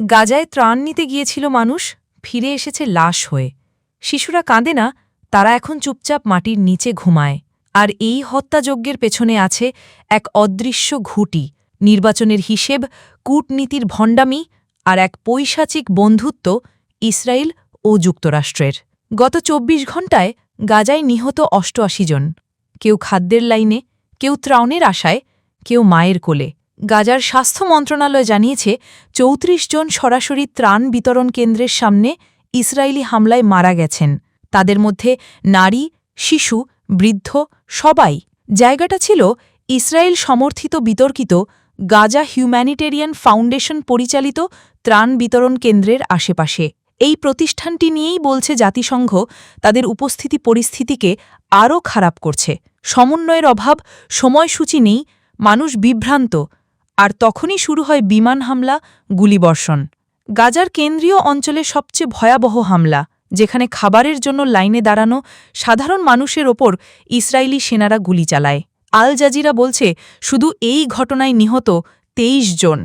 গাজায় ত্রাণ নিতে গিয়েছিল মানুষ, ফিরে এসেছে লাশ হয়ে। শিশুরা কাঁদে না, তারা এখন চুপচাপ মাটির নিচে ঘুমায়। আর এই হত্যাযজ্ঞের পেছনে আছে এক অদৃশ্য ঘুটি, নির্বাচনের হিসেব, কূটনীতির ভণ্ডামি আর এক পৈশাচিক বন্ধুত্ব ইসরায়েল ও যুক্তরাষ্ট্রের। গত ২৪ ঘণ্টায় গাজায় নিহত অষ্টআশি জন। কেউ খাদ্যের লাইনে, কেউ ত্রাণের আশায়, কেউ মায়ের কোলে। গাজার স্বাস্থ্য মন্ত্রণালয় জানিয়েছে, চৌত্রিশ জন সরাসরি ত্রাণ বিতরণ কেন্দ্রের সামনে ইসরায়েলি হামলায় মারা গেছেন। তাদের মধ্যে নারী, শিশু, বৃদ্ধ, সবাই। জায়গাটা ছিল ইসরায়েল সমর্থিত বিতর্কিত গাজা হিউম্যানিটেরিয়ান ফাউন্ডেশন পরিচালিত ত্রাণ বিতরণ কেন্দ্রের আশেপাশে। এই প্রতিষ্ঠানটি নিয়েই বলছে জাতিসংঘ, তাদের উপস্থিতি পরিস্থিতিকে আরও খারাপ করছে। সমন্বয়ের অভাব, সময়সূচি নেই, মানুষ বিভ্রান্ত। আর তখনই শুরু হয় বিমান হামলা, গুলিবর্ষণ। গাজার কেন্দ্রীয় অঞ্চলে সবচেয়ে ভয়াবহ হামলা, যেখানে খাবারের জন্য লাইনে দাঁড়ানো সাধারণ মানুষের ওপর ইসরায়েলি সেনারা গুলি চালায়। আল জাজিরা বলছে, শুধু এই ঘটনায় নিহত তেইশ জন।